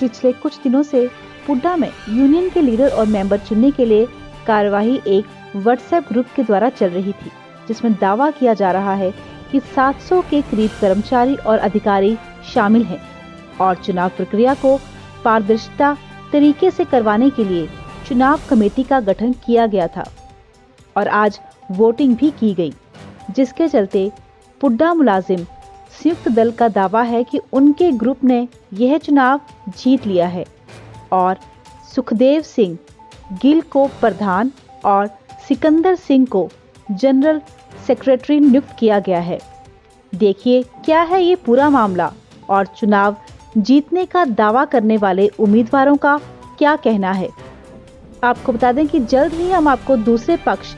पिछले कुछ दिनों से पुड्डा में यूनियन के लीडर और मेंबर चुनने के लिए कार्यवाही एक व्हाट्सएप ग्रुप के द्वारा चल रही थी, जिसमें दावा किया जा रहा है कि 700 के करीब कर्मचारी और अधिकारी शामिल हैं और चुनाव प्रक्रिया को पारदर्शिता तरीके से करवाने के लिए चुनाव कमेटी का गठन किया गया था और आज वोटिंग भी की गई, जिसके चलते पुड्डा मुलाजिम संयुक्त दल का दावा है कि उनके ग्रुप ने यह चुनाव जीत लिया है और सुखदेव सिंह, गिल को प्रधान और सिकंदर सिंह को जनरल सेक्रेटरी नियुक्त किया गया है। देखिए, क्या है ये पूरा मामला और चुनाव जीतने का दावा करने वाले उम्मीदवारों का क्या कहना है? आपको बता दें कि जल्द ही हम आपको दूसरे पक्ष,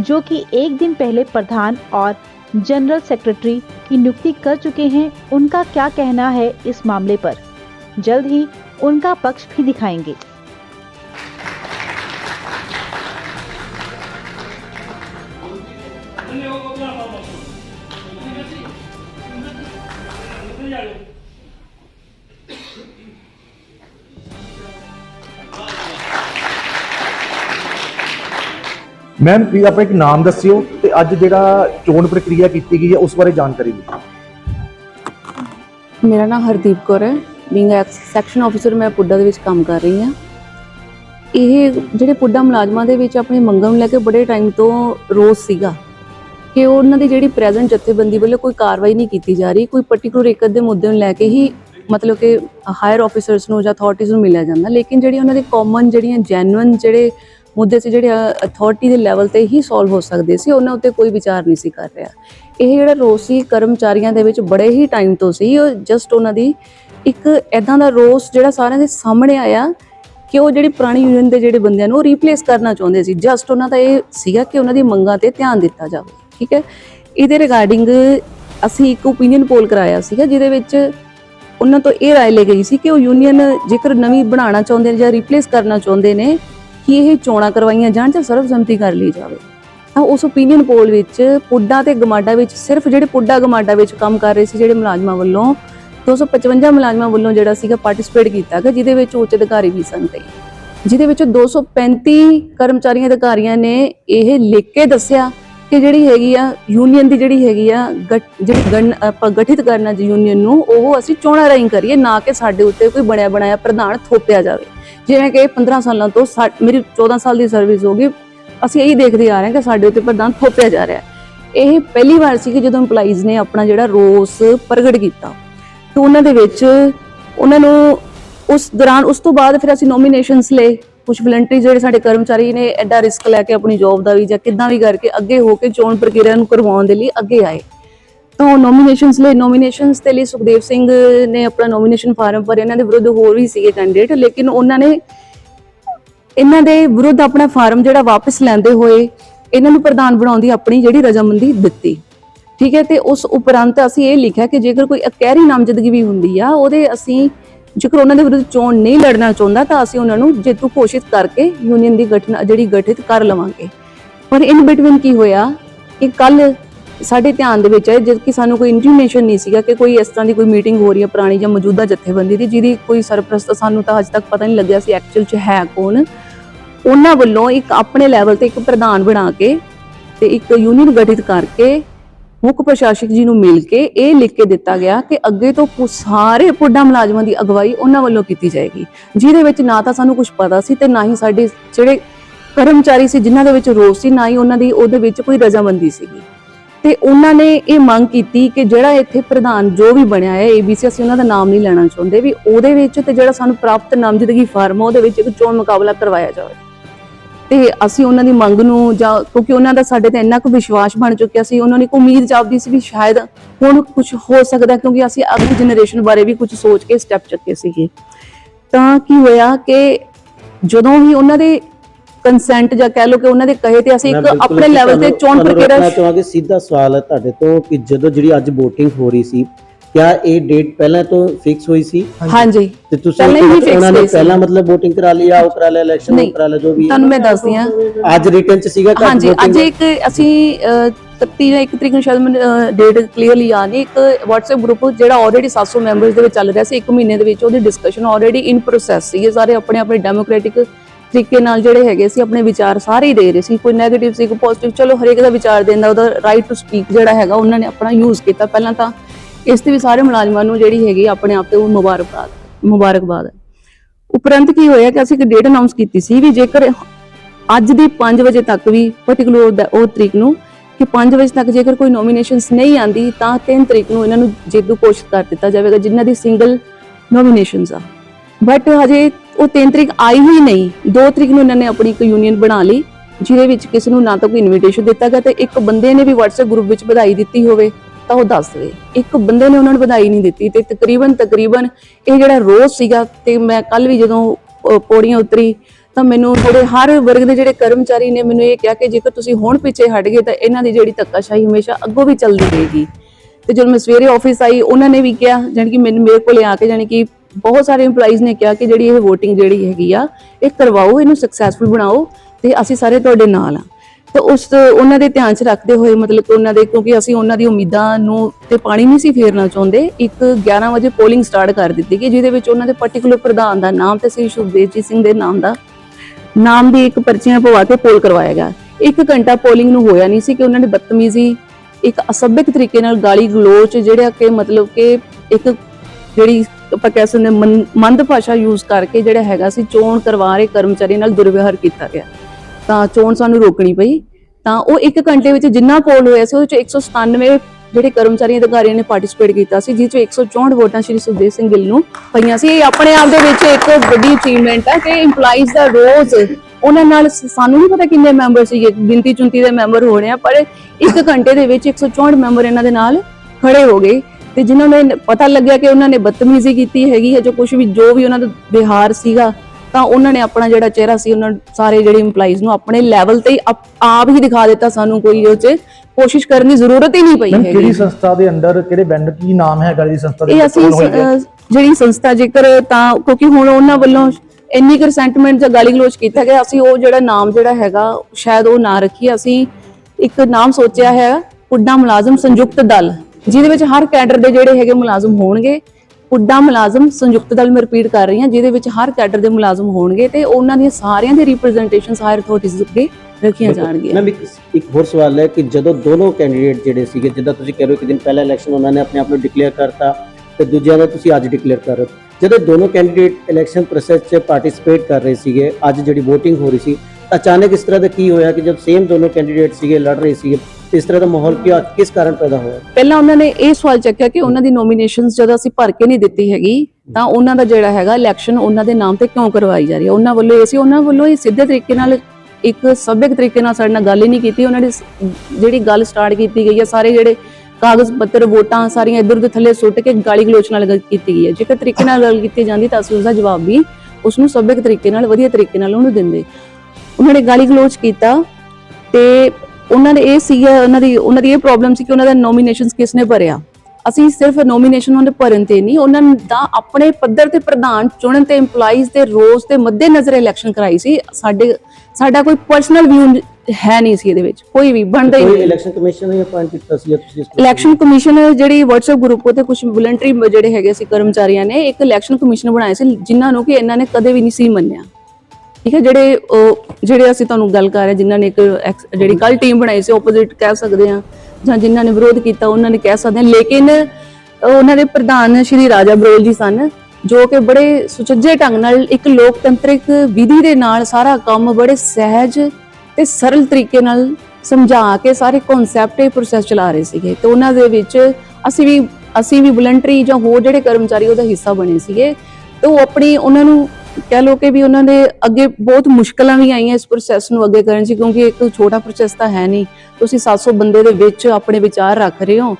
जो कि एक दिन पहले प्रधान और जनरल सेक्रेटरी की नियुक्ति कर चुके हैं, उनका क्या कहना है इस मामले पर? जल्द ही उनका पक्ष भी दिखाएँगे। ਮੈਮ ਪਲੀਜ਼ ਆਪਣਾ ਇੱਕ ਨਾਮ ਦੱਸਿਓ ਤੇ ਅੱਜ ਜਿਹੜਾ ਚੋਣ ਪ੍ਰਕਿਰਿਆ ਕੀਤੀ ਗਈ ਹੈ, ਉਸ ਬਾਰੇ ਜਾਣਕਾਰੀ ਦਿਓ। ਮੇਰਾ ਨਾਮ ਹਰਦੀਪ ਕੌਰ ਹੈ। ਬੀਇੰਗ ਸੈਕਸ਼ਨ ਆਫੀਸਰ ਮੈਂ ਪੁੱਡਾ ਦੇ ਵਿੱਚ ਕੰਮ ਕਰ ਰਹੀ ਹਾਂ। ਇਹ ਜਿਹੜੇ ਪੁੱਡਾ ਮੁਲਾਜ਼ਮਾਂ ਦੇ ਵਿੱਚ ਆਪਣੀ ਮੰਗਾਂ ਨੂੰ ਲੈ ਕੇ ਬੜੇ ਟਾਈਮ ਤੋਂ ਰੋਸ ਸੀਗਾ ਕਿ ਉਹਨਾਂ ਦੀ ਜਿਹੜੀ ਪ੍ਰੈਜ਼ੈਂਟ ਜਥੇਬੰਦੀ ਵੱਲੋਂ ਕੋਈ ਕਾਰਵਾਈ ਨਹੀਂ ਕੀਤੀ ਜਾ ਰਹੀ, ਕੋਈ ਪਾਰਟਿਕੂਲਰ ਇੱਕ ਅੱਧੇ ਮੁੱਦੇ ਨੂੰ ਲੈ ਕੇ ਹੀ ਮਤਲਬ ਕਿ ਹਾਇਰ ਆਫੀਸਰਸ ਨੂੰ ਜਾਂ ਅਥਾਰਟੀਜ਼ ਨੂੰ ਮਿਲਿਆ ਜਾਂਦਾ। ਲੇਕਿਨ ਜਿਹੜੀ ਉਹਨਾਂ ਦੇ ਕਾਮਨ ਜਿਹੜੀਆਂ ਜੈਨੂਇਨ ਜਿਹੜੇ ਮੁੱਦੇ ਸੀ ਜਿਹੜੇ ਅਥਾਰਟੀ ਦੇ ਲੈਵਲ ਤੇ ਹੀ ਸੋਲਵ ਹੋ ਸਕਦੇ ਸੀ ਉਹਨਾਂ ਉੱਤੇ ਕੋਈ ਵਿਚਾਰ ਨਹੀਂ ਸੀ ਕਰ ਰਿਹਾ ਇਹ ਜਿਹੜਾ ਰੋਸ ਸੀ ਕਰਮਚਾਰੀਆਂ ਦੇ ਵਿੱਚ ਬੜੇ ਹੀ ਟਾਈਮ ਤੋਂ ਸੀ ਉਹ ਜਸਟ ਉਹਨਾਂ ਦੀ ਇੱਕ ਐਦਾਂ ਦਾ ਰੋਸ ਜਿਹੜਾ ਸਾਰਿਆਂ ਦੇ ਸਾਹਮਣੇ ਆਇਆ ਕਿ ਉਹ ਜਿਹੜੀ ਪੁਰਾਣੀ ਯੂਨੀਅਨ ਦੇ ਜਿਹੜੇ ਬੰਦਿਆਂ ਨੂੰ ਰੀਪਲੇਸ ਕਰਨਾ ਚਾਹੁੰਦੇ ਸੀ ਜਸਟ ਉਹਨਾਂ ਦਾ ਇਹ ਸੀਗਾ ਕਿ ਉਹਨਾਂ ਦੀ ਮੰਗਾਂ ਤੇ ਧਿਆਨ ਦਿੱਤਾ ਜਾਵੇ ਠੀਕ ਹੈ ਇਹਦੇ ਰਿਗਾਰਡਿੰਗ ਅਸੀਂ ਇੱਕ ਓਪੀਨੀਅਨ ਪੋਲ ਕਰਾਇਆ ਸੀਗਾ ਜਿਹਦੇ ਵਿੱਚ ਉਹਨਾਂ ਤੋਂ ਇਹ رائے ਲਈ ਗਈ ਸੀ ਕਿ ਉਹ ਯੂਨੀਅਨ ਜੇਕਰ ਨਵੀਂ ਬਣਾਉਣਾ ਚਾਹੁੰਦੇ ਨੇ ਜਾਂ ਰੀਪਲੇਸ ਕਰਨਾ ਚਾਹੁੰਦੇ ਨੇ ਕਿ ਇਹ ਚੋਣਾਂ ਕਰਵਾਈਆਂ ਜਾਣ ਜਾਂ ਸਰਬਸੰਮਤੀ ਕਰ ਲਈ ਜਾਵੇ। ਤਾਂ ਉਸ ਓਪੀਨੀਅਨ ਪੋਲ ਵਿੱਚ ਪੁੱਡਾ ਤੇ ਗਮਾਡਾ ਵਿੱਚ ਸਿਰਫ ਜਿਹੜੇ ਪੁੱਡਾ ਗਮਾਡਾ ਵਿੱਚ ਕੰਮ ਕਰ ਰਹੇ ਸੀ, ਜਿਹੜੇ ਮੁਲਾਜ਼ਮਾਂ ਵੱਲੋਂ 255 ਮੁਲਾਜ਼ਮਾਂ ਵੱਲੋਂ ਜਿਹੜਾ ਸੀਗਾ ਪਾਰਟਿਸਿਪੇਟ ਕੀਤਾ ਗਿਆ, ਜਿਹਦੇ ਵਿੱਚ ਉੱਚ ਅਧਿਕਾਰੀ ਵੀ ਸਨ ਕਈ। ਜਿਹਦੇ ਵਿੱਚ 235 ਕਰਮਚਾਰੀਆਂ ਅਧਿਕਾਰੀਆਂ ਨੇ ਇਹ ਲਿਖ ਕੇ ਦੱਸਿਆ ਕਿ ਜਿਹੜੀ ਹੈਗੀ ਆ ਯੂਨੀਅਨ ਦੀ ਜਿਹੜੀ ਹੈਗੀ ਆ ਜਿਹੜੀ ਗਣ, ਆਪਾਂ ਗਠਿਤ ਕਰਨਾ ਜੀ ਯੂਨੀਅਨ ਨੂੰ, ਉਹ ਅਸੀਂ ਚੋਣਾਂ ਰਾਹੀਂ ਕਰੀਏ, ਨਾ ਕਿ ਸਾਡੇ ਉੱਤੇ ਕੋਈ ਬਣਿਆ ਬਣਾਇਆ ਪ੍ਰਧਾਨ ਥੋਪਿਆ ਜਾਵੇ। ਜਿਵੇਂ ਕਿ 15 ਸਾਲਾਂ ਤੋਂ ਸਾ- ਮੇਰੀ 14 ਸਾਲ ਦੀ ਸਰਵਿਸ ਹੋ ਗਈ। ਅਸੀਂ ਇਹੀ ਦੇਖਦੇ ਆ ਰਹੇ ਹਾਂ ਕਿ ਸਾਡੇ ਉੱਤੇ ਪ੍ਰਧਾਨ ਥੋਪਿਆ ਜਾ ਰਿਹਾ ਹੈ। ਇਹ ਪਹਿਲੀ ਵਾਰ ਸੀ ਕਿ ਜਦੋਂ EMPLOYEES ਨੇ ਆਪਣਾ ਜਿਹੜਾ ਰੋਸ ਪ੍ਰਗਟ ਕੀਤਾ। ਤੇ ਉਹਨਾਂ ਦੇ ਵਿੱਚ ਉਹਨਾਂ ਨੂੰ ਉਸ ਦੌਰਾਨ ਉਸ ਤੋਂ ਬਾਅਦ ਫਿਰ ਅਸੀਂ ਨੋਮੀਨੇਸ਼ਨਸ ਲਏ। ਕੁਝ ਵਲੰਟਰੀ ਜਿਹੜੇ ਸਾਡੇ ਕਰਮਚਾਰੀ ਨੇ ਐਡਾ ਰਿਸਕ ਲੈ ਕੇ ਆਪਣੀ ਜੌਬ ਦਾ ਵੀ ਜਾਂ ਕਿੱਦਾਂ ਵੀ ਕਰਕੇ ਅੱਗੇ ਹੋ ਕੇ ਚੋਣ ਪ੍ਰਕਿਰਿਆ ਨੂੰ ਕਰਵਾਉਣ ਦੇ ਲਈ ਅੱਗੇ ਆਏ। ਤਾਂ ਨੋਮੀਨੇਸ਼ਨਸ ਲਈ ਨੋਮੀਨੇਸ਼ਨਸ ਦੇ ਲਈ ਸੁਖਦੇਵ ਸਿੰਘ ਨੇ ਆਪਣਾ ਨੋਮੀਨੇਸ਼ਨ ਫਾਰਮ ਭਰਿਆ ਇਹਨਾਂ ਦੇ ਵਿਰੁੱਧ ਹੋਰ ਵੀ ਸੀਗੇ ਕੈਂਡੀਡੇਟ ਲੇਕਿਨ ਉਹਨਾਂ ਨੇ ਇਹਨਾਂ ਦੇ ਵਿਰੁੱਧ ਆਪਣਾ ਫਾਰਮ ਜਿਹੜਾ ਵਾਪਸ ਲੈਂਦੇ ਹੋਏ ਇਹਨਾਂ ਨੂੰ ਪ੍ਰਧਾਨ ਬਣਾਉਣ ਦੀ ਆਪਣੀ ਜਿਹੜੀ ਰਜਾਮੰਦੀ ਦਿੱਤੀ। ਠੀਕ ਹੈ, ਤੇ ਉਸ ਉਪਰੰਤ ਅਸੀਂ ਇਹ ਲਿਖਿਆ ਕਿ ਜੇਕਰ ਕੋਈ ਅਕੈਰੀ ਨਾਮਜ਼ਦਗੀ ਵੀ ਹੁੰਦੀ ਆ, ਉਹਦੇ ਅਸੀਂ ਜੇਕਰ ਉਹਨਾਂ ਦੇ ਵਿਰੁੱਧ ਚੋਣ ਨਹੀਂ ਲੜਨਾ ਚਾਹੁੰਦਾ, ਤਾਂ ਅਸੀਂ ਉਹਨਾਂ ਨੂੰ ਜੇਤੂ ਘੋਸ਼ਿਤ ਕਰਕੇ ਯੂਨੀਅਨ ਦੀ ਗਠਨ, ਜਿਹੜੀ ਗਠਿਤ ਕਰ ਲਵਾਂਗੇ। ਪਰ ਇਨ ਬਿਟਵੀਨ ਕੀ ਹੋਇਆ ਕਿ ਕੱਲ ਸਾਡੇ ਧਿਆਨ ਦੇ ਵਿੱਚ ਆਇਆ ਜਦ ਕਿ ਸਾਨੂੰ ਕੋਈ ਇੰਟੀਮੇਸ਼ਨ ਨਹੀਂ ਸੀਗਾ ਕਿ ਕੋਈ ਇਸ ਤਰ੍ਹਾਂ ਦੀ ਕੋਈ ਮੀਟਿੰਗ ਹੋ ਰਹੀ ਹੈ ਪੁਰਾਣੀ ਜਾਂ ਮੌਜੂਦਾ ਜਥੇਬੰਦੀ ਦੀ, ਜਿਹਦੀ ਕੋਈ ਸਰਪ੍ਰਸਤ ਸਾਨੂੰ ਤਾਂ ਅਜੇ ਤੱਕ ਪਤਾ ਨਹੀਂ ਲੱਗਿਆ ਸੀ ਐਕਚੁਅਲ ਚ ਹੈ ਕੌਣ। ਉਹਨਾਂ ਵੱਲੋਂ ਇੱਕ ਆਪਣੇ ਲੈਵਲ ਤੇ ਇੱਕ ਪ੍ਰਧਾਨ ਬਣਾ ਕੇ ਤੇ ਇੱਕ ਯੂਨੀਅਨ ਗਠਿਤ ਕਰਕੇ ਮੁੱਖ ਪ੍ਰਸ਼ਾਸਕ ਜੀ ਨੂੰ ਮਿਲ ਕੇ ਇਹ ਲਿਖ ਕੇ ਦਿੱਤਾ ਗਿਆ ਕਿ ਅੱਗੇ ਤੋਂ ਸਾਰੇ ਪੁੱਡਾ ਮੁਲਾਜ਼ਮਾਂ ਦੀ ਅਗਵਾਈ ਉਹਨਾਂ ਵੱਲੋਂ ਕੀਤੀ ਜਾਏਗੀ। ਜਿਹਦੇ ਵਿੱਚ ਨਾ ਤਾਂ ਸਾਨੂੰ ਕੁਝ ਪਤਾ ਸੀ ਤੇ ਨਾ ਹੀ ਸਾਡੇ ਜਿਹੜੇ ਕਰਮਚਾਰੀ ਸੀ, ਜਿਨ੍ਹਾਂ ਦੇ ਵਿੱਚ ਰੋਸ ਸੀ, ਨਾ ਹੀ ਉਹਨਾਂ ਦੀ ਉਹਦੇ ਵਿੱਚ ਕੋਈ ਰਜ਼ਾਮੰਦੀ ਸੀਗੀ। ਤੇ ਉਹਨਾਂ ਨੇ ਇਹ ਮੰਗ ਕੀਤੀ ਕਿ ਜਿਹੜਾ ਇੱਥੇ ਪ੍ਰਧਾਨ ਜੋ ਵੀ ਬਣਿਆ ਹੈ ਏਬੀਸੀ ਅਸੀਂ ਉਹਨਾਂ ਦਾ ਨਾਮ ਨਹੀਂ ਲੈਣਾ ਚਾਹੁੰਦੇ ਵੀ ਉਹਦੇ ਵਿੱਚ ਤੇ ਜਿਹੜਾ ਸਾਨੂੰ ਪ੍ਰਾਪਤ ਨਾਮਜ਼ਦਗੀ ਫਾਰਮ ਉਹਦੇ ਵਿੱਚ ਇੱਕ ਚੋਣ ਮੁਕਾਬਲਾ ਕਰਵਾਇਆ ਜਾਵੇ। ਤੇ ਅਸੀਂ ਉਹਨਾਂ ਦੀ ਮੰਗ ਨੂੰ ਜਾਂ ਕਿਉਂਕਿ ਉਹਨਾਂ ਦਾ ਸਾਡੇ ਤੇ ਇੰਨਾ ਕੁ ਵਿਸ਼ਵਾਸ ਬਣ ਚੁੱਕਿਆ ਸੀ, ਉਹਨਾਂ ਨੇ ਇੱਕ ਉਮੀਦ ਜਾਪਦੀ ਸੀ ਵੀ ਸ਼ਾਇਦ ਹੁਣ ਕੁਝ ਹੋ ਸਕਦਾ ਕਿਉਂਕਿ ਅਸੀਂ ਅਗਲੀ ਜਨਰੇਸ਼ਨ ਬਾਰੇ ਵੀ ਕੁਝ ਸੋਚ ਕੇ ਸਟੈਪ ਚੁੱਕੇ ਸੀਗੇ। ਤਾਂ ਕੀ ਹੋਇਆ ਕਿ ਜਦੋਂ ਹੀ ਉਹਨਾਂ ਦੇ ਕੰਸੈਂਟ ਜਾਂ ਕਹਿ ਲਓ ਕਿ ਉਹਨਾਂ ਦੇ ਕਹੇ ਤੇ ਅਸੀਂ ਮੈਂ ਇੱਕ ਆਪਣੇ ਲੈਵਲ ਤੇ ਚੋਣ ਪ੍ਰਕਿਰਿਆ ਰੋਕਣਾ ਚਾਹਾਂਗੇ ਸਿੱਧਾ ਸਵਾਲ ਹੈ ਤੁਹਾਡੇ ਤੋਂ ਕਿ ਜਦੋਂ ਜਿਹੜੀ ਅੱਜ VOTING ਹੋ ਰਹੀ ਸੀ ਕਿਆ ਇਹ ਡੇਟ ਪਹਿਲਾਂ ਤੋਂ ਫਿਕਸ ਹੋਈ ਸੀ? ਹਾਂਜੀ। ਤੇ ਤੁਸੀਂ ਉਹਨਾਂ ਨੇ। ਪਹਿਲਾਂ ਮਤਲਬ VOTING ਕਰਾ ਲਈ ਆ ਉਹ ਕਰਾ ਲਿਆ ਇਲੈਕਸ਼ਨ ਕਰਾ ਲਿਆ ਜੋ ਵੀ। ਤੁਹਾਨੂੰ ਮੈਂ ਦੱਸਦੀ ਹਾਂ। ਅੱਜ ਰਿਟਰਨ ਚ ਸੀਗਾ ਹਾਂਜੀ ਅੱਜ ਇੱਕ ਅਸੀਂ ਅ, 31 ਜਾਂ 1 ਤਰੀਕ ਨੂੰ ਸ਼ਾਇਦ ਡੇਟ ਕਲੀਅਰਲੀ ਯਾਦ ਨਹੀਂ ਇੱਕ WhatsApp ਗਰੁੱਪ ਜਿਹੜਾ ਆਲਰੇਡੀ 700 ਮੈਂਬਰਸ ਦੇ ਵਿੱਚ ਚੱਲ ਰਿਹਾ ਸੀ ਇੱਕ ਮਹੀਨੇ ਦੇ ਵਿੱਚ ਉਹਦੀ ਡਿਸਕਸ਼ਨ ਆਲਰੇਡੀ ਇਨ ਪ੍ਰੋਸੈਸ ਸੀ ਇਹ ਸਾਰੇ ਆਪਣੇ ਆਪਣੇ ਡੈਮੋਕ੍ਰੈਟਿਕ ਤਰੀਕੇ ਨਾਲ ਜਿਹੜੇ ਹੈਗੇ ਸੀ, ਆਪਣੇ ਵਿਚਾਰ ਸਾਰੇ ਹੀ ਦੇ ਰਹੇ ਸੀ। ਕੋਈ 네ਗੇਟਿਵ ਸੀ, ਕੋਈ ਪੋਜ਼ਿਟਿਵ ਚਲੋ ਹਰੇਕ ਦਾ ਵਿਚਾਰ ਦੇਣ ਦਾ ਉਹਦਾ ਰਾਈਟ ਟੂ ਸਪੀਕ ਜਿਹੜਾ ਹੈਗਾ, ਉਹਨਾਂ ਨੇ ਆਪਣਾ ਯੂਜ਼ ਕੀਤਾ। ਪਹਿਲਾਂ ਤਾਂ ਇਸ ਤੇ ਵੀ ਸਾਰੇ ਮੁਲਾਜ਼ਮਾਂ ਨੂੰ ਜਿਹੜੀ ਹੈਗੀ ਆਪਣੇ ਆਪ ਤੇ ਉਹ ਮੁਬਾਰਕਬਾਦ ਮੁਬਾਰਕਬਾਦ। ਉਪਰੰਤ ਕੀ ਹੋਇਆ ਕਿ ਅਸੀਂ ਇੱਕ ਡੇਟ ਅਨਾਉਂਸ ਕੀਤੀ ਸੀ ਵੀ ਜੇਕਰ ਅੱਜ ਦੀ 5 ਵਜੇ ਤੱਕ ਵੀ ਪਾਰਟਿਕੂਲਰ ਉਹ ਤਰੀਕ ਨੂੰ ਕਿ 5 ਵਜੇ ਤੱਕ ਜੇਕਰ ਕੋਈ ਨੋਮੀਨੇਸ਼ਨਸ ਨਹੀਂ ਆਂਦੀ ਤਾਂ 3 ਤਰੀਕ ਨੂੰ ਇਹਨਾਂ ਨੂੰ ਜੇਤੂ ਘੋਸ਼ਿਤ ਕਰ ਦਿੱਤਾ ਜਾਵੇਗਾ, ਜਿਨ੍ਹਾਂ ਦੀ ਸਿੰਗਲ ਨੋਮੀਨੇਸ਼ਨਸ ਆ। ਬਟ ਹਜੇ ਉਹ 3 ਤਰੀਕ ਆਈ ਹੀ ਨਹੀਂ। 2 ਤਰੀਕ ਨੂੰ ਇਹਨਾਂ ਨੇ ਆਪਣੀ ਇੱਕ ਯੂਨੀਅਨ ਬਣਾ ਲਈ, ਜਿਹਦੇ ਵਿੱਚ ਕਿਸੇ ਨੂੰ ਨਾ ਤਾਂ ਕੋਈ ਇਨਵੀਟੇਸ਼ਨ ਦਿੱਤਾ ਗਿਆ ਤੇ ਇੱਕ ਬੰਦੇ ਨੇ ਵੀ WhatsApp ਗਰੁੱਪ ਵਿੱਚ ਵਧਾਈ ਦਿੱਤੀ ਹੋਵੇ, ਤਾਂ ਉਹ ਦੱਸ ਦੇਵੇ ਇੱਕ ਬੰਦੇ ਨੇ ਉਹਨਾਂ ਨੂੰ ਵਧਾਈ ਨਹੀਂ ਦਿੱਤੀ ਤੇ ਤਕਰੀਬਨ ਤਕਰੀਬਨ ਇਹ ਜਿਹੜਾ ਰੋਜ਼ ਸੀਗਾ ਤੇ ਮੈਂ ਕੱਲ ਵੀ ਜਦੋਂ ਪੌੜੀਆਂ ਉਤਰੀ, ਤਾਂ ਮੈਨੂੰ ਜਿਹੜੇ ਹਰ ਵਰਗ ਦੇ ਜਿਹੜੇ ਕਰਮਚਾਰੀ ਨੇ ਮੈਨੂੰ ਇਹ ਕਿਹਾ ਕਿ ਜੇਕਰ ਤੁਸੀਂ ਹੁਣ ਪਿੱਛੇ ਹਟ ਗਏ ਤਾਂ ਇਹਨਾਂ ਦੀ ਜਿਹੜੀ ਧੱਕਾਸ਼ਾਹੀ ਹਮੇਸ਼ਾ ਅੱਗੋਂ ਵੀ ਚੱਲਦੀ ਰਹੇਗੀ। ਤੇ ਜਦੋਂ ਮੈਂ ਸਵੇਰੇ ਆਫਿਸ ਆਈ, ਉਹਨਾਂ ਨੇ ਵੀ ਕਿਹਾ, ਜਾਣੀ ਕਿ ਮੈਨੂੰ ਮੇਰੇ ਕੋਲੇ ਆ ਕੇ ਜਾਣੀ ਕਿ ਬਹੁਤ ਸਾਰੇ EMPLOYEES ਨੇ ਕਿਹਾ ਕਿ ਜਿਹੜੀ ਇਹ VOTING ਜਿਹੜੀ ਹੈਗੀ ਆ, ਇਹ ਕਰਵਾਓ, ਇਹਨੂੰ ਸਕਸੈਸਫੁਲ ਬਣਾਓ ਤੇ ਅਸੀਂ ਸਾਰੇ ਤੁਹਾਡੇ ਨਾਲ ਆ ਤਾਂ ਉਸ ਉਹਨਾਂ ਦੇ ਧਿਆਨ 'ਚ ਰੱਖਦੇ ਹੋਏ ਮਤਲਬ ਕਿ ਉਹਨਾਂ ਦੇ, ਕਿਉਂਕਿ ਅਸੀਂ ਉਹਨਾਂ ਦੀ ਉਮੀਦਾਂ ਨੂੰ ਤੇ ਪਾਣੀ ਨਹੀਂ ਸੀ ਫੇਰਨਾ ਚਾਹੁੰਦੇ, ਇੱਕ 11 ਵਜੇ ਪੋਲਿੰਗ ਸਟਾਰਟ ਕਰ ਦਿੱਤੀ ਗਈ, ਜਿਹਦੇ ਵਿੱਚ ਉਹਨਾਂ ਦੇ ਪਾਰਟਿਕੂਲਰ ਪ੍ਰਧਾਨ ਦਾ ਨਾਮ ਤੇ ਸ੍ਰੀ ਸੁਖਦੇਵਜੀਤ ਸਿੰਘ ਦੇ ਨਾਮ ਦਾ, ਨਾਮ ਦੀ ਇੱਕ ਪਰਚੀਆਂ ਪਵਾ ਕੇ ਪੋਲ ਕਰਵਾਇਆ ਗਿਆ। ਇੱਕ ਘੰਟਾ ਪੋਲਿੰਗ ਨੂੰ ਹੋਇਆ ਨਹੀਂ ਸੀ ਕਿ ਉਹਨਾਂ ਨੇ ਬਦਤਮੀਜ਼ੀ, ਇੱਕ ਅਸਭਿਕ ਤਰੀਕੇ ਨਾਲ ਗਾਲੀ ਗਲੋਚ ਜਿਹੜਾ ਕਿ ਮਤਲਬ ਕਿ ਇੱਕ ਜਿਹੜੀ ਆਪਾਂ ਕਹਿ ਸਕਦੇ ਮੰਦ ਭਾਸ਼ਾ ਯੂਜ਼ ਕਰਕੇ ਜਿਹੜਾ ਹੈਗਾ ਸੀ ਚੋਣ ਕਰਵਾ ਰਹੇ ਕਰਮਚਾਰੀ ਨਾਲ ਦੁਰਵਿਵਹਾਰ ਕੀਤਾ ਗਿਆ। ਤਾਂ ਚੋਣ ਸਾਨੂੰ ਰੋਕਣੀ ਪਈ। ਤਾਂ ਉਹ ਇੱਕ ਘੰਟੇ ਵਿੱਚ ਜਿੰਨਾ ਪੋਲ ਹੋਇਆ ਸੀ, ਉਹਦੇ ਚ 197 ਜਿਹੜੇ ਕਰਮਚਾਰੀ ਅਧਿਕਾਰੀਆਂ ਨੇ ਪਾਰਟਿਸਿਪੇਟ ਕੀਤਾ ਸੀ ਜਿਸ ਵਿੱਚ 164 ਵੋਟਾਂ ਸ਼੍ਰੀ ਸੁਖਦੇਵ ਸਿੰਘ ਗਿੱਲ ਨੂੰ ਪਈਆਂ ਸੀ। ਇਹ ਆਪਣੇ ਆਪ ਦੇ ਵਿੱਚ ਇੱਕ ਵੱਡੀ ਅਚੀਵਮੈਂਟ ਹੈ ਕਿ EMPLOYEES ਦਾ ਰੋਜ਼ ਉਹਨਾਂ ਨਾਲ ਸਾਨੂੰ ਨਹੀਂ ਪਤਾ ਕਿੰਨੇ ਮੈਂਬਰ ਸੀਗੇ ਗਿਣਤੀ ਚੁੰਤੀ ਦੇ ਮੈਂਬਰ ਹੋਣੇ ਆ, ਪਰ ਇੱਕ ਘੰਟੇ ਦੇ ਵਿੱਚ 164 ਮੈਂਬਰ ਇਹਨਾਂ ਦੇ ਨਾਲ ਖੜੇ ਹੋ ਗਏ। ਤੇ ਜਿਨ੍ਹਾਂ ਨੂੰ ਪਤਾ ਲੱਗਿਆ ਕਿ ਉਹਨਾਂ ਨੇ ਬਦਤਮੀਜ਼ੀ ਕੀਤੀ ਹੈਗੀ ਹੈ ਜੋ ਕੁਝ ਵੀ ਜੋ ਵੀ ਉਹਨਾਂ ਦਾ ਵਿਹਾਰ ਸੀਗਾ ਤਾਂ ਉਹਨਾਂ ਨੇ ਆਪਣਾ ਜਿਹੜਾ ਚਿਹਰਾ ਸੀ ਉਹਨਾਂ ਸਾਰੇ ਜਿਹੜੇ EMPLOYEES ਨੂੰ ਆਪਣੇ ਲੈਵਲ ਤੇ ਹੀ ਆਪ- ਹੀ ਦਿਖਾ ਦਿੱਤਾ ਸਾਨੂੰ ਕੋਈ ਉਹ 'ਚ। ਕੋਸ਼ਿਸ਼ ਕਰਨ ਦੀ ਜ਼ਰੂਰਤ ਹੀ ਨਹੀਂ ਪਈ ਹੈਗੀ ਕਿਹੜੀ ਸੰਸਥਾ ਦੇ ਅੰਡਰ ਕਿਹੜੇ ਬੈਂਡ ਕੀ ਨਾਮ ਹੈਗਾ ਜੀ ਸੰਸਥਾ ਦੇ ਇਹ ਅਸੀਂ ਜਿਹੜੀ ਸੰਸਥਾ ਜੇਕਰ ਤਾਂ ਕਿਉਂਕਿ ਹੁਣ ਉਹਨਾਂ ਵੱਲੋਂ ਇੰਨੀ ਕੁ resentment ਜਾਂ ਗਾਲੀ ਗਲੋਚ ਕੀਤਾ ਗਿਆ ਅਸੀਂ ਉਹ ਜਿਹੜਾ ਨਾਮ ਜਿਹੜਾ ਹੈਗਾ ਸ਼ਾਇਦ ਉਹ ਨਾ ਰੱਖੀਏ। ਅਸੀਂ ਇੱਕ ਨਾਮ ਸੋਚਿਆ ਹੈ ਪੁੱਡਾ ਮੁਲਾਜ਼ਮ ਸੰਯੁਕਤ ਦਲ। ਜਿਹਦੇ ਵਿੱਚ ਹਰ ਕੈਡਰ ਦੇ ਜਿਹੜੇ ਹੈਗੇ ਮੁਲਾਜ਼ਮ ਹੋਣਗੇ ਪੁੱਡਾ ਮੁਲਾਜ਼ਮ ਸੰਯੁਕਤ ਦਲ ਮੈਂ ਰਿਪੀਟ ਕਰ ਰਹੀ ਹਾਂ ਜਿਹਦੇ ਵਿੱਚ ਹਰ ਕੈਡਰ ਦੇ ਮੁਲਾਜ਼ਮ ਹੋਣਗੇ ਤੇ ਉਹਨਾਂ ਦੀਆਂ ਸਾਰਿਆਂ ਦੇ ਰਿਪਰੈਜ਼ੈਂਟੇਸ਼ਨਸ ਹਾਇਰ ਅਥਾਰਟੀਜ਼ ਅੱਗੇ ਰੱਖੀਆਂ ਜਾਣਗੀਆਂ। ਮੈਮ ਇੱਕ ਇੱਕ ਹੋਰ ਸਵਾਲ ਹੈ ਕਿ ਜਦੋਂ ਦੋਨੋਂ ਕੈਂਡੀਡੇਟ ਜਿਹੜੇ ਸੀਗੇ ਜਿੱਦਾਂ ਤੁਸੀਂ ਕਹਿ ਰਹੇ ਹੋ ਕਿ ਦਿਨ ਪਹਿਲਾਂ ਇਲੈਕਸ਼ਨ ਉਹਨਾਂ ਨੇ ਆਪਣੇ ਆਪ ਨੂੰ ਡਿਕਲੇਅਰ ਕਰਤਾ ਤੇ ਦੂਜਿਆਂ ਨੇ ਤੁਸੀਂ ਅੱਜ ਡਿਕਲੇਅਰ ਕਰ ਰਹੇ ਹੋ। ਜਦੋਂ ਦੋਨੋਂ ਕੈਂਡੀਡੇਟ ਇਲੈਕਸ਼ਨ ਪ੍ਰੋਸੈਸ 'ਚ ਪਾਰਟਿਸਿਪੇਟ ਕਰ ਰਹੇ ਸੀਗੇ ਅੱਜ ਜਿਹੜੀ VOTING ਹੋ ਰਹੀ ਸੀ ਅਚਾਨਕ ਇਸ ਤਰ੍ਹਾਂ ਦਾ ਕੀ ਹੋਇਆ ਕਿ ਜਦ ਸੇਮ ਦੋਨੋਂ ਕੈਂਡੀਡੇਟ ਸੀਗੇ ਲੜ ਰਹੇ ਸੀਗੇ ਇਸ ਤਰ੍ਹਾਂ ਦਾ ਮਾਹੌਲ ਕਿਉਂ ਕਿਸ ਕਾਰਨ ਪੈਦਾ ਹੋਇਆ? ਪਹਿਲਾਂ ਉਹਨਾਂ ਨੇ ਇਹ ਸਵਾਲ ਚੱਕਿਆ ਕਿ ਉਹਨਾਂ ਦੀ ਨੋਮੀਨੇਸ਼ਨਸ ਜਦੋਂ ਅਸੀਂ ਭਰ ਕੇ ਨਹੀਂ ਦਿੱਤੀ ਹੈਗੀ, ਤਾਂ ਉਹਨਾਂ ਦਾ ਜਿਹੜਾ ਹੈਗਾ ਇਲੈਕਸ਼ਨ ਉਹਨਾਂ ਦੇ ਨਾਮ ਤੇ ਕਿਉਂ ਕਰਵਾਈ ਜਾ ਰਹੀ ਹੈ? ਉਹਨਾਂ ਵੱਲੋਂ ਇਹ ਸੀ, ਉਹਨਾਂ ਵੱਲੋਂ ਇਹ ਸਿੱਧੇ ਤਰੀਕੇ ਨਾਲ ਇੱਕ ਸਭਿਅਕ ਤਰੀਕੇ ਨਾਲ ਸਾਡੇ ਨਾਲ ਗੱਲ ਹੀ ਨਹੀਂ ਕੀਤੀ, ਉਹਨਾਂ ਦੀ ਜਿਹੜੀ ਗੱਲ ਸਟਾਰਟ ਕੀਤੀ ਗਈ ਹੈ, ਸਾਰੇ ਜਿਹੜੇ ਕਾਗਜ਼ ਪੱਤਰ, ਵੋਟਾਂ ਸਾਰੀਆਂ ਇੱਧਰ ਉੱਧਰ ਥੱਲੇ ਸੁੱਟ ਕੇ ਗਾਲੀ ਗਲੋਚ ਨਾਲ ਕੀਤੀ ਗਈ ਹੈ। ਜੇਕਰ ਤਰੀਕੇ ਨਾਲ ਗੱਲ ਕੀਤੀ ਜਾਂਦੀ ਤਾਂ ਅਸੀਂ ਉਸ ਦਾ ਜਵਾਬ ਵੀ ਉਸ ਨੂੰ ਸਭਿਅਕ ਤਰੀਕੇ ਨਾਲ, ਵਧੀਆ ਤਰੀਕੇ ਨਾਲ ਉਹਨੂੰ ਦਿੰਦੇ। ਉਹਨਾਂ ਨੇ ਗਾਲੀ ਗਲੋਚ ਕੀਤਾ ਤੇ ਉਹਨਾਂ ਨੇ ਇਹ ਸੀ ਉਹਨਾਂ ਦੀ ਉਹਨਾਂ ਦੀ ਇਹ ਪ੍ਰੋਬਲਮ ਸੀ ਕਿ ਉਹਨਾਂ ਦਾ ਨੋਮੀਨੇਸ਼ਨਸ ਕਿਸ ਨੇ ਭਰਿਆ। ਅਸੀਂ ਸਿਰਫ ਨੋਮੀਨੇਸ਼ਨ ਉਹਨਾਂ ਦੇ ਭਰਨ ਤੇ ਨਹੀਂ ਉਹਨਾਂ ਦਾ ਆਪਣੇ ਪੱਧਰ ਤੇ ਪ੍ਰਧਾਨ ਚੁਣਨ ਤੇ EMPLOYEES ਦੇ ਰੋਜ਼ ਤੇ ਮੱਦੇ ਨਜ਼ਰ ਇਲੈਕਸ਼ਨ ਕਰਾਈ ਸੀ। ਸਾਡੇ ਸਾਡਾ ਕੋਈ ਪਰਸਨਲ ਵਿਊ ਹੈ ਨਹੀਂ ਸੀ ਇਹਦੇ ਵਿੱਚ ਕੋਈ ਵੀ ਬਣਦਾ ਹੀ ਨਹੀਂ। ਇਲੈਕਸ਼ਨ ਕਮਿਸ਼ਨ ਨੇ ਅਪਾਇੰਟ ਕੀਤਾ ਸੀ ਤੁਸੀਂ ਇਲੈਕਸ਼ਨ ਕਮਿਸ਼ਨ ਜਿਹੜੀ WhatsApp ਗਰੁੱਪ ਤੇ ਕੁਝ ਵਲੰਟਰੀ ਜਿਹੜੇ ਹੈਗੇ ਸੀ ਕਰਮਚਾਰੀਆਂ ਨੇ ਇੱਕ ਇਲੈਕਸ਼ਨ ਕਮਿਸ਼ਨ ਬਣਾਇਆ ਸੀ ਜਿਨ੍ਹਾਂ ਨੂੰ ਕਿ ਇਹਨਾਂ ਨੇ ਕਦੇ ਵੀ ਨਹੀਂ ਸੀ ਮੰਨਿਆ। ਠੀਕ ਹੈ, ਜਿਹੜੇ ਉਹ, ਜਿਹੜੇ ਅਸੀਂ ਤੁਹਾਨੂੰ ਗੱਲ ਕਰ ਰਹੇ ਜਿਨ੍ਹਾਂ ਨੇ ਇੱਕ ਜਿਹੜੀ ਕੱਲ ਟੀਮ ਬਣਾਈ ਸੀ ਆਪੋਜ਼ਿਟ ਕਹਿ ਸਕਦੇ ਹਾਂ, ਜਾਂ ਜਿਨ੍ਹਾਂ ਨੇ ਵਿਰੋਧ ਕੀਤਾ, ਉਹਨਾਂ ਨੇ ਕਹਿ ਸਕਦੇ ਹਾਂ, ਲੇਕਿਨ ਉਹਨਾਂ ਦੇ ਪ੍ਰਧਾਨ ਸ਼੍ਰੀ ਰਾਜਾ ਬਰੋਲ ਜੀ ਸਨ, ਜੋ ਕਿ ਬੜੇ ਸੁਚੱਜੇ ਢੰਗ ਨਾਲ ਇੱਕ ਲੋਕਤੰਤਰਿਕ ਵਿਧੀ ਦੇ ਨਾਲ ਸਾਰਾ ਕੰਮ ਬੜੇ ਸਹਿਜ ਤੇ ਸਰਲ ਤਰੀਕੇ ਨਾਲ ਸਮਝਾ ਕੇ ਸਾਰੇ ਕਨਸੈਪਟ ਇਹ ਪ੍ਰੋਸੈਸ ਚਲਾ ਰਹੇ ਸੀਗੇ। ਤੇ ਉਹਨਾਂ ਦੇ ਵਿੱਚ ਅਸੀਂ ਵੀ ਅਸੀਂ ਵੀ ਵਲੰਟਰੀ ਜਾਂ ਹੋਰ ਜਿਹੜੇ ਕਰਮਚਾਰੀ ਉਹਦਾ ਹਿੱਸਾ ਬਣੇ ਸੀਗੇ। ਤੇ ਉਹ ਆਪਣੀ, ਉਹਨਾਂ ਨੂੰ ਕਹਿ ਲੋ ਕਿ ਵੀ ਉਹਨਾਂ ਦੇ ਅੱਗੇ ਬਹੁਤ ਮੁਸ਼ਕਲਾਂ ਵੀ ਆਈਆਂ ਇਸ ਪ੍ਰੋਸੈਸ ਨੂੰ ਅੱਗੇ ਕਰਨ 'ਚ ਕਿਉਂਕਿ ਇੱਕ ਛੋਟਾ ਪ੍ਰੋਸੈਸ ਤਾਂ ਹੈ ਨਹੀਂ। ਤੁਸੀਂ 700 ਬੰਦੇ ਦੇ ਵਿੱਚ ਆਪਣੇ ਵਿਚਾਰ ਰੱਖ ਰਹੇ ਹੋ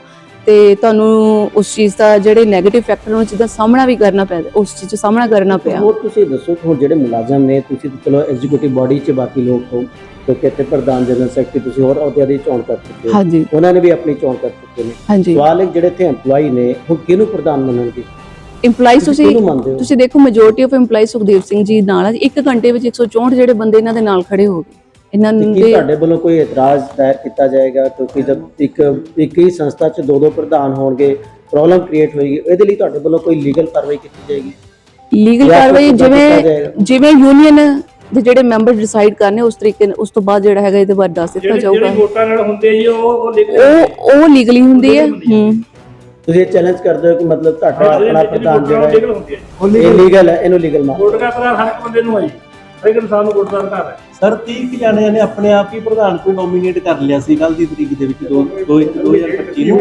ਤੇ ਤੁਹਾਨੂੰ ਉਸ ਚੀਜ਼ ਦਾ ਜਿਹੜੇ 네ਗੇਟਿਵ ਫੈਕਟਰ ਨੂੰ ਜਿਹਦਾ ਸਾਹਮਣਾ ਵੀ ਕਰਨਾ ਪਿਆ ਉਸ ਚੀਜ਼ 'ਚ ਸਾਹਮਣਾ ਕਰਨਾ ਪਿਆ। ਹੋਰ ਤੁਸੀਂ ਦੱਸੋ ਕਿ ਹੁਣ ਜਿਹੜੇ ਮੁਲਾਜ਼ਮ ਨੇ ਤੁਸੀਂ ਚਲੋ ਐਗਜ਼ੀਕਿਊਟਿਵ ਬਾਡੀ 'ਚ ਬਾਕੀ ਲੋਕ ਹੋ ਕਿਉਂਕਿ ਇੱਥੇ ਪ੍ਰਧਾਨ ਜਨਰਲ ਸੈਕਟਰੀ ਤੁਸੀਂ ਹੋਰ ਅਹੁਦਿਆਂ ਦੀ ਚੋਣ ਕਰ ਚੁੱਕੇ ਹੋ। ਉਹਨਾਂ ਨੇ ਵੀ ਆਪਣੀ ਚੋਣ ਕਰ ਚੁੱਕੇ ਨੇ। ਸਵਾਲ ਹੈ ਜਿਹੜੇ ਇੱਥੇ EMPLOYE ਨੇ ਉਹ ਕਿਹਨੂੰ ਪ੍ਰਧਾਨ ਮੰਨਣਗੇ? EMPLOYEES ਤੁਸੀਂ ਕਿਹਨੂੰ ਮੰਨਦੇ ਹੋ? ਤੁਸੀਂ ਦੇਖੋ majority of EMPLOYEES Sukhdev Singh ji ਨਾਲ ਆ। ਇੱਕ ਘੰਟੇ ਵਿੱਚ 164 ਜਿਹੜੇ ਬੰਦੇ ਇਹਨਾਂ ਦੇ ਨਾਲ ਖੜੇ ਹੋ ਗਏ। ਇਹਨਾਂ ਤੇ ਕੀ ਦੇ ਤੁਹਾਡੇ ਵੱਲੋਂ ਕੋਈ ਇਤਰਾਜ਼ ਦਾਇਰ ਕੀਤਾ ਜਾਏਗਾ? ਕਿਉਂਕਿ ਜਦ ਇੱਕ ਇੱਕ ਹੀ ਸੰਸਥਾ 'ਚ ਦੋ ਦੋ ਪ੍ਰਧਾਨ ਹੋਣਗੇ ਪ੍ਰੋਬਲਮ ਕ੍ਰੀਏਟ ਹੋਏਗੀ ਇਹਦੇ ਲਈ ਤੁਹਾਡੇ ਵੱਲੋਂ ਕੋਈ ਲੀਗਲ ਕਾਰਵਾਈ ਕੀਤੀ ਜਾਏਗੀ? ਲੀਗਲ ਜਾਂ ਕਾਰਵਾਈ ਕੋਈ ਕੀਤਾ ਜਿਵੇਂ ਜਾਏਗਾ। ਜਿਵੇਂ ਯੂਨੀਅਨ ਦੇ ਜਿਹੜੇ ਮੈਂਬਰ ਡਿਸਾਈਡ ਕਰਨੇ ਉਸ ਤਰੀਕੇ ਨਾਲ ਉਸ ਤੋਂ ਬਾਅਦ ਜਿਹੜਾ ਹੈਗਾ ਇਹਦੇ ਬਾਰੇ ਦੱਸ ਦਿੱਤਾ ਜਿਹੜੀ ਜਾਊਗਾ। ਜਿਹੜੀ ਵੋਟਾਂ ਨਾਲ ਹੁੰਦੇ ਜੀ ਉਹ ਉਹ ਲਿਖ ਉਹ ਉਹ ਲੀਗਲੀ ਹੁੰਦੀ ਹੈ ਹੂੰ। ਤੁਸੀਂ ਇਹ ਚੈਲੰਜ ਕਰਦੇ ਹੋ ਕਿ ਮਤਲਬ ਤੁਹਾਡਾ ਆਪਣਾ ਪ੍ਰਧਾਨ ਜਿਹੜਾ ਹੈ ਹੁੰਦੀ ਹੈ। ਇਹ ਲੀਗਲ ਹੈ। ਇਹਨੂੰ ਲੀਗਲ ਮੰਨ ਵੋਟ ਦਾ ਪ੍ਰਧਾਨ ਹਰ ਇੱਕ ਬੰਦੇ ਨੂੰ ਆਈ ਹਰ ਇੱਕ ਇਨਸਾਨ ਨੂੰ ਵੋਟ ਦਾ ਅਧਿਕਾਰ ਹੈ। ਸਰ 30 ਕਿ ਜਾਣਿਆਂ ਨੇ ਆਪਣੇ ਆਪ ਹੀ ਪ੍ਰਧਾਨ ਕੋਈ ਨੋਮੀਨੇਟ ਕਰ ਲਿਆ ਸੀ ਕੱਲ ਦੀ ਤਰੀਕ ਦੇ ਵਿੱਚ 2 2025 ਨੂੰ।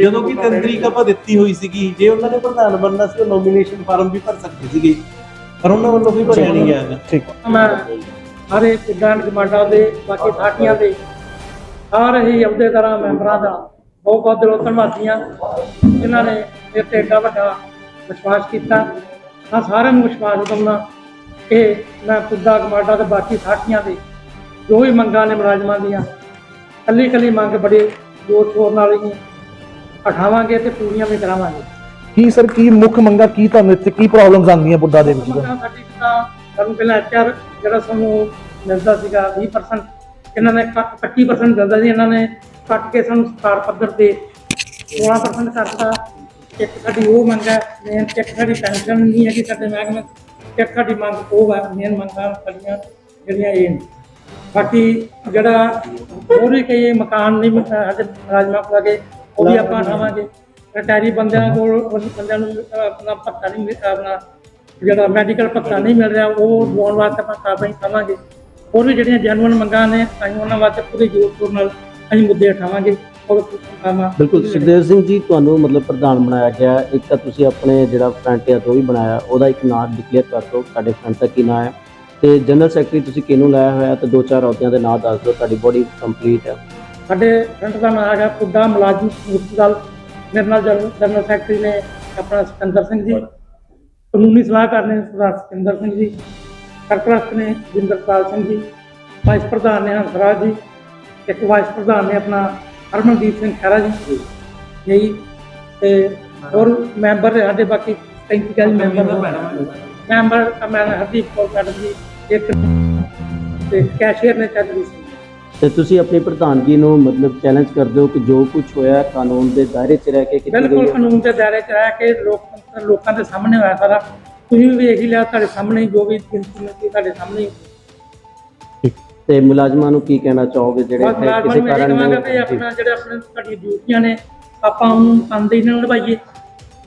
ਜਦੋਂ ਕਿ ਤਿੰਨ ਤਰੀਕ ਆਪਾਂ ਦਿੱਤੀ ਹੋਈ ਸੀਗੀ ਜੇ ਉਹਨਾਂ ਨੇ ਪ੍ਰਧਾਨ ਬਣਨਾ ਸੀ ਉਹ ਨੋਮੀਨੇਸ਼ਨ ਫਾਰਮ ਵੀ ਭਰ ਸਕਦੇ ਸੀਗੇ। ਪਰ ਉਹਨਾਂ ਵੱਲੋਂ ਕੋਈ ਭਰਿਆ ਨਹੀਂ ਗਿਆ ਹੈਗਾ। ਮੈਂ ਸਾਰੇ ਪਿੰਡਾਂ ਕਮਾਂਡਾਂ ਦੇ ਬਾਕੀ ਪਾਰਟੀਆਂ ਦੇ ਸਾਰੇ ਹੀ ਅਹੁਦੇਦਾਰਾਂ ਮੈਂਬਰਾਂ ਦਾ ਬਹੁਤ ਬਹੁਤ ਦਿਲੋਂ ਧੰਨਵਾਦੀ ਹਾਂ। ਜਿਨ੍ਹਾਂ ਨੇ ਇਹ ਤੇ ਏਡਾ ਵੱਡਾ ਵਿਸ਼ਵਾਸ ਕੀਤਾ। ਮੈਂ ਸਾਰਿਆਂ ਨੂੰ ਵਿਸ਼ਵਾਸ ਦਿੰਦਾ ਕਿ ਮੈਂ ਪੁੱਡਾ ਕਮਾਂਡਾਂ ਤੇ ਬਾਕੀ ਸਾਥੀਆਂ ਦੇ ਜੋ ਵੀ ਮੰਗਾਂ ਨੇ ਮੁਲਾਜ਼ਮਾਂ ਦੀਆਂ ਕੱਲੀ ਕੱਲੀ ਮੰਗ ਬੜੇ ਜੋਰ ਸ਼ੋਰ ਨਾਲ ਹੀ ਉਠਾਵਾਂਗੇ ਤੇ ਪੂਰੀਆਂ ਵੀ ਕਰਾਵਾਂਗੇ। ਕੀ ਸਰ ਕੀ ਮੁੱਖ ਮੰਗਾ ਕੀ ਤੁਹਾਨੂੰ ਇੱਥੇ ਕੀ ਪ੍ਰੋਬਲਮਸ ਆਉਂਦੀਆਂ ਪੁੱਡਾ ਦੇ? ਵਿੱਚ ਸਾਡੀ ਤਾਂ ਸਾਨੂੰ ਪਹਿਲਾਂ ਐਚਆਰ ਜਿਹੜਾ ਸਾਨੂੰ ਮਿਲਦਾ ਸੀਗਾ 20% ਇਹਨਾਂ ਨੇ ਕੱਟ 25% ਮਿਲਦਾ ਸੀ ਇਹਨਾਂ ਨੇ ਕੱਟ ਕੇ ਸਾਨੂੰ ਸਰਕਾਰ ਪੱਧਰ ਤੇ 16% ਕਰਤਾ। ਇੱਕ ਸਾਡੀ ਉਹ ਮੰਗ ਹੈ ਮੇਨ ਚੈੱਕ ਸਾਡੀ ਪੈਨਸ਼ਨ ਨਹੀਂ ਹੈ ਕਿ ਸਾਡੇ ਮਹਿਕਮੇ ਚੈੱਕ ਸਾਡੀ ਮੰਗ ਉਹ ਹੈ ਮੇਨ ਮੰਗਾਂ ਸਾਡੀਆਂ ਜਿਹੜੀਆਂ ਇਹ ਨੇ। ਬਾਕੀ ਜਿਹੜਾ ਹੋਰ ਵੀ ਕਈ ਮਕਾਨ ਨਹੀਂ ਸਾਡੇ ਮੁਲਾਜ਼ਮਾਂ ਕੋਲ ਹੈਗੇ ਉਹ ਵੀ ਆਪਾਂ ਉਠਾਵਾਂਗੇ। ਰਿਟਾਇਰੀ ਬੰਦਿਆਂ ਕੋਲ, ਉਹ ਬੰਦਿਆਂ ਨੂੰ ਆਪਣਾ ਭੱਤਾ ਨਹੀਂ ਮਿਲ- ਆਪਣਾ ਜਿਹੜਾ ਮੈਡੀਕਲ ਭੱਤਾ ਨਹੀਂ ਮਿਲ ਰਿਹਾ, ਉਹ ਦਵਾਉਣ ਵਾਸਤੇ ਆਪਾਂ ਕਾਰਵਾਈ ਕਰਾਂਗੇ। ਹੋਰ ਵੀ ਜਿਹੜੀਆਂ ਜੈਨੂਅਨ ਮੰਗਾਂ ਨੇ, ਅਸੀਂ ਉਹਨਾਂ ਵਾਸਤੇ ਪੂਰੀ ਜ਼ੋਰ ਸ਼ੋਰ ਨਾਲ ਅਸੀਂ ਮੁੱਦੇ ਉਠਾਵਾਂਗੇ ਔਰ ਕੰਮ ਬਿਲਕੁਲ ਸੁਖਦੇਵ ਸਿੰਘ ਜੀ ਤੁਹਾਨੂੰ ਮਤਲਬ ਪ੍ਰਧਾਨ ਬਣਾਇਆ ਗਿਆ। ਇੱਕ ਤਾਂ ਤੁਸੀਂ ਆਪਣੇ ਜਿਹੜਾ ਫਰੰਟ ਆ ਤੋਂ ਵੀ ਬਣਾਇਆ ਉਹਦਾ ਇੱਕ ਨਾਮ ਡਿਕਲੇਅਰ ਕਰ ਦਿਓ ਤੁਹਾਡੇ ਫਰੰਟ ਦਾ ਕੀ ਨਾਮ ਹੈ। ਤੇ ਜਨਰਲ ਸੈਕਟਰੀ ਤੁਸੀਂ ਕਿਹਨੂੰ ਲਾਇਆ ਹੋਇਆ ਤੇ ਦੋ ਚਾਰ ਅਹੁਦਿਆਂ ਦੇ ਨਾਮ ਦੱਸ ਦਿਓ ਤੁਹਾਡੀ ਬੋਡੀ ਕੰਪਲੀਟ ਹੈ। ਸਾਡੇ ਫਰੰਟ ਦਾ ਨਾਮ ਹੈਗਾ ਪੁੱਡਾ ਮੁਲਾਜ਼ਮ ਮੁਕਤੀ ਦਲ ਮੇਰੇ ਨਾਲ ਜਨਰਲ ਜਨਰਲ ਸੈਕਟਰੀ ਨੇ ਆਪਣਾ ਸਿਕੰਦਰ ਸਿੰਘ ਜੀ। ਕਾਨੂੰਨੀ ਸਲਾਹਕਾਰ ਨੇ ਸਰਦਾਰ ਸਿਕੰਦਰ ਸਿੰਘ ਜੀ। ਸਰਪ੍ਰਸਤ ਨੇ ਜਿੰਦਰਪਾਲ ਸਿੰਘ ਜੀ। ਵਾਈਸ ਪ੍ਰਧਾਨ ਨੇ ਹੰਸਰਾਜ ਜੀ। ਇੱਕ ਵਾਈਸ ਪ੍ਰਧਾਨ ਨੇ ਆਪਣਾ ਹਰਮਨਦੀਪ ਸਿੰਘ ਖਹਿਰਾ ਜੀ। ਜੀ। ਤੇ ਹੋਰ ਮੈਂਬਰ ਸਾਡੇ ਬਾਕੀ 35 ਚਾਲੀ ਮੈਂਬਰ ਮੈਂਬਰ ਮੈਂ ਹਰਦੀਪ ਕੌਰ ਮੈਡਮ ਜੀ ਇੱਕ ਤੇ ਕੈਸ਼ੀਅਰ ਨੇ ਚੰਦਰੀ ਸਿੰਘ। ਤੇ ਤੁਸੀਂ ਆਪਣੀ ਪ੍ਰਧਾਨਗੀ ਨੂੰ ਮਤਲਬ ਚੈਲੰਜ ਕਰਦੇ ਹੋ ਕਿ ਜੋ ਕੁਝ ਹੋਇਆ ਕਾਨੂੰਨ ਦੇ ਦਾਇਰੇ 'ਚ ਰਹਿ ਕੇ ਕੀਤੀ ਬਿਲਕੁਲ ਕਾਨੂੰਨ ਦੇ ਦਾਇਰੇ 'ਚ ਰਹਿ ਕੇ ਲੋਕ ਲੋਕਾਂ ਦੇ ਸਾਹਮਣੇ ਹੋਇਆ ਸਾਰਾ। ਤੁਸੀਂ ਵੀ ਵੇਖ ਹੀ ਲਿਆ ਤੁਹਾਡੇ ਸਾਹਮਣੇ ਜੋ ਵੀ ਤੁਹਾਡੇ ਸਾਹਮਣੇ। ਤੇ ਮੁਲਾਜ਼ਮਾਂ ਨੂੰ ਕੀ ਕਹਿਣਾ ਚਾਹੋਗੇ ਜਿਹੜੇ ਇੱਥੇ ਕਿਸੇ ਨੂੰ ਕਾਰਨ ਨਹੀਂ ਆਪਣਾ ਜਿਹੜੇ ਆਪਣੇ ਸਾਡੀਆਂ ਡਿਊਟੀਆਂ ਨੇ ਆਪਾਂ ਉਹਨੂੰ ਤਨਦੇਹੀ ਨਾਲ ਨਿਭਾਈਏ।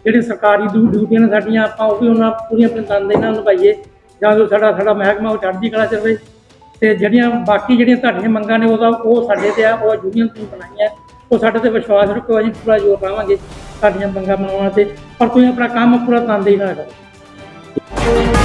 ਜਿਹੜੀ ਸਰਕਾਰੀ ਡਿਊ- ਡਿਊਟੀਆਂ ਨੇ ਸਾਡੀਆਂ ਆਪਾਂ ਉਹ ਵੀ ਉਹਨਾਂ ਪੂਰੀਆਂ ਆਪਣੇ ਤਨਦੇਹੀ ਨਾਲ ਨਿਭਾਈਏ। ਜਾਂ ਜੋ ਸਾਡਾ ਸਾਡਾ ਮਹਿਕਮਾ ਉਹ ਚੜ੍ਹਦੀ ਕਲਾ ਚ ਰਵੇ। ਤੇ ਜਿਹੜੀਆਂ ਬਾਕੀ ਜਿਹੜੀਆਂ ਤੁਹਾਡੀਆਂ ਮੰਗਾਂ ਨੇ ਉਹਦਾ ਉਹ ਸਾਡੇ ਤੇ ਆ ਉਹ ਯੂਨੀਅਨ ਤੋਂ ਬਣਾਈਆਂ। ਉਹ ਸਾਡੇ ਤੇ ਵਿਸ਼ਵਾਸ ਰੱਖੋ ਅਸੀਂ ਪੂਰਾ ਜ਼ੋਰ ਲਾਵਾਂਗੇ ਸਾਡੀਆਂ ਮੰਗਾਂ ਮਨਾਉਣ ਤੇ। ਪਰ ਤੁਸੀਂ ਆਪਣਾ ਕੰਮ ਪੂਰਾ ਤਨਦੇਹੀ ਨਾਲ ਕਰੋ।